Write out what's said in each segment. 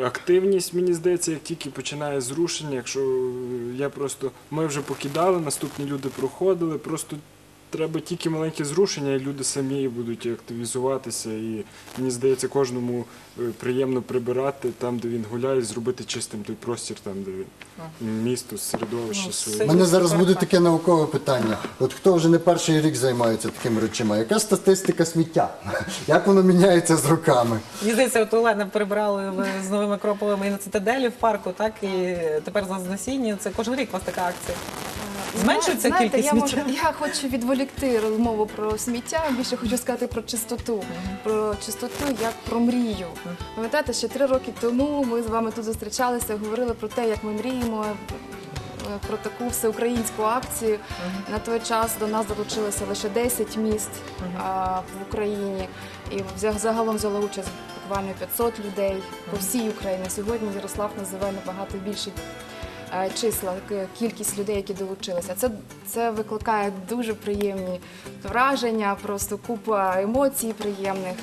активність, мені здається, як тільки починає зрушення, якщо я просто ми вже покидали, наступні люди проходили, просто треба тільки маленьке зрушення, і люди самі будуть активізуватися. І мені здається, кожному е, приємно прибирати там, де він гуляє, зробити чистим той простір, там, де він місто, середовище Ну, своє. У мене зараз буде таке наукове питання. От хто вже не перший рік займається такими речами? Яка статистика сміття? Як воно міняється з роками? Мені здається, от Олена прибирали ви з новими Акрополем і на цитаделі в парку, так і тепер за знесіння. Це кожен рік у вас така акція. Зменшується Знаєте, кількість я можу- сміття? я хочу відволікти розмову про сміття. Більше хочу сказати про чистоту. Про чистоту як про мрію. Пам'ятаєте, ще три роки тому ми з вами тут зустрічалися, говорили про те, як ми мріємо. е, Про таку всеукраїнську акцію на той час до нас долучилося лише 10 міст а, в Україні, і загалом взяло участь буквально 500 людей по всій Україні. Сьогодні Ярослав називає набагато більший е, числа, кількість людей, які долучилися. Це, це викликає дуже приємні враження, просто купа емоцій приємних.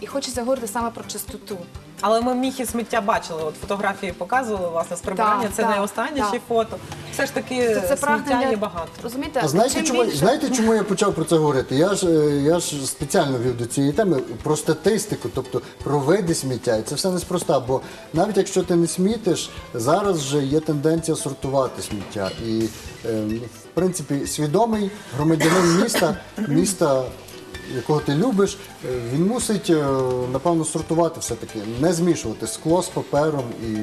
І хочеться говорити саме про чистоту. Але ми міхи сміття бачили. От фотографії показували власне з прибирання. Так, це так, не останнє так. фото. Все ж таки Це- це сміття є багато. Розумієте, А знаєте, чому, більше... знаєте, чому я почав про це говорити? Я ж, е, я ж спеціально вів до цієї теми про статистику, тобто про види сміття. І це все неспроста, бо навіть якщо ти не смітиш, зараз вже є тенденція сортувати сміття. І, е, ну, в принципі, свідомий громадянин міста, міста. Якого ти любиш, е, він мусить е, напевно сортувати все-таки, не змішувати скло з папером і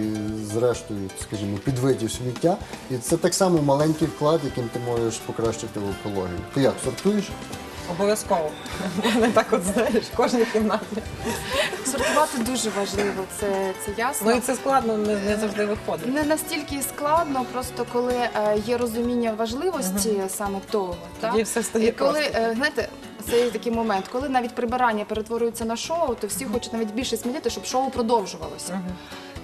з рештою, скажімо, підвидів сміття. І це так само маленький вклад, яким ти можеш покращити в екологію. Ти як сортуєш? Обов'язково. Не так от знаєш, в кожній кімнаті. Сортувати дуже важливо, це, це ясно. Ну і це складно, не, не завжди виходить. Не настільки складно, просто коли е, є розуміння важливості саме того. Тоді все стає І коли, просто. е, знаєте, це є такий момент, коли навіть прибирання перетворюється на шоу, то всі хочуть навіть більше сміліти, щоб шоу продовжувалося.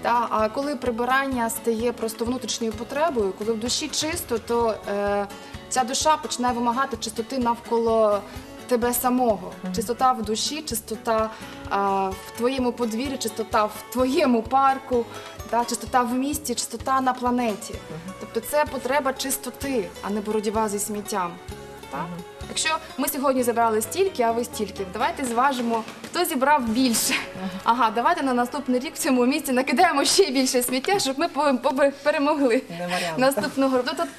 Та, а коли прибирання стає просто внутрішньою потребою, коли в душі чисто, то е, ця душа починає вимагати чистоти навколо тебе самого. Чистота в душі, чистота а, в твоєму подвір'ї, чистота в твоєму парку, та, чистота в місті, чистота на планеті. Тобто це потреба чистоти, а не боротьба зі сміттям. Так? Якщо ми сьогодні зібрали стільки, а ви стільки, давайте зважимо, хто зібрав більше. Ага, давайте на наступний рік в цьому місці накидаємо ще більше сміття, щоб ми по- по- перемогли Не варіант. наступного року. Тобто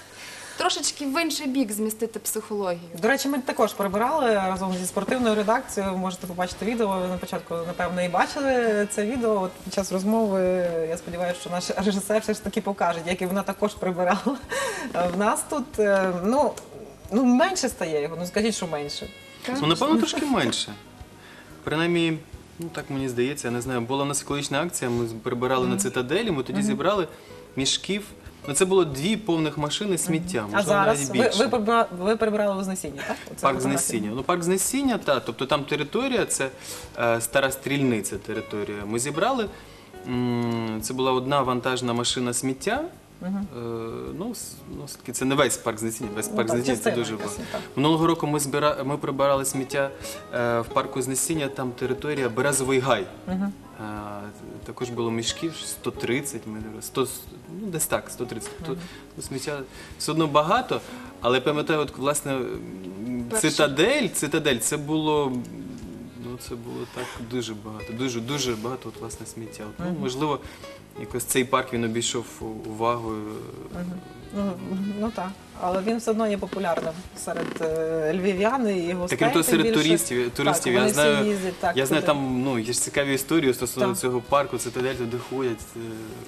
трошечки в інший бік змістити психологію. До речі, ми також прибирали разом зі спортивною редакцією. Можете побачити відео. Ви на початку, напевно, і бачили це відео. От під час розмови я сподіваюся, що наш режисер все ж таки покаже, як і вона також прибирала. В нас тут е, ну, ну менше стає його. Ну скажіть, що менше. Ну, напевно, трошки менше. Принаймні, ну так мені здається, я не знаю, була в нас екологічна акція, ми прибирали на цитаделі, ми тоді зібрали мішків. Ну, це було дві повних машини сміття, А можливо, зараз навіть ви, більше. ви, ви прибирали Вознесіння, так? Оце Парк знесіння. Ну, парк знесіння, так. Тобто там територія, це е, стара стрільниця територія. Ми зібрали. м, Це була одна вантажна машина сміття. Е, ну, с- ну, все-таки це не весь парк знесіння, весь Ну, парк так, знесіння це частина дуже так. Минулого року ми, збира... ми прибирали сміття е, в парку знесіння, там територія Березовий гай. Е, також було мішків 130, ми дивилися, 100, ну, десь так, 130. Тобто ну, сміття все одно багато, але пам'ятаю, от, власне, м, Перше. цитадель, цитадель, це було. Це було так дуже багато, дуже дуже багато от, власне сміття. От, ну, можливо, якось цей парк він обійшов увагою. Ну, ну так. Але він все одно є популярним серед е, львів'ян і гостей. Так, то серед туристів. туристів Так, я знаю, їздять, так, я знаю там ну, є ж цікаві історії стосовно Так. цього парку, цитадель, туди ходять, е,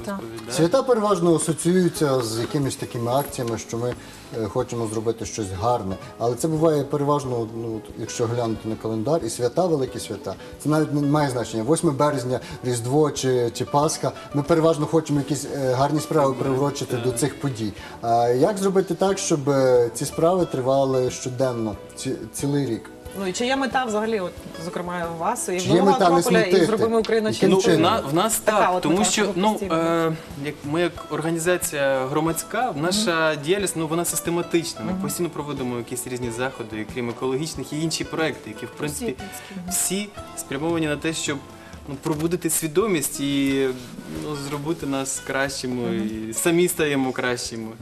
Так. розповідають. Свята переважно асоціюються з якимись такими акціями, що ми е, хочемо зробити щось гарне. Але це буває переважно, ну, от якщо глянути на календар, і свята, великі свята. Це навіть не має значення. 8 березня, Різдво чи, чи Пасха. Ми переважно хочемо якісь е, гарні справи приурочити до цих подій. А як зробити так, щоб е, ці справи тривали щоденно, ці, цілий рік? Ну і чи є мета взагалі, от, зокрема, у вас, і в Чи Нового Акрополя, і зробимо Україну Яким Ну, в, на, в нас Така так, от тому мета, що ну, е, як ми як організація громадська, наша діяльність ну, вона систематична. Ми постійно проводимо якісь різні заходи, і крім екологічних і інші проекти, які в принципі всі спрямовані на те, щоб ну, пробудити свідомість і ну, зробити нас кращими, і самі стаємо кращими.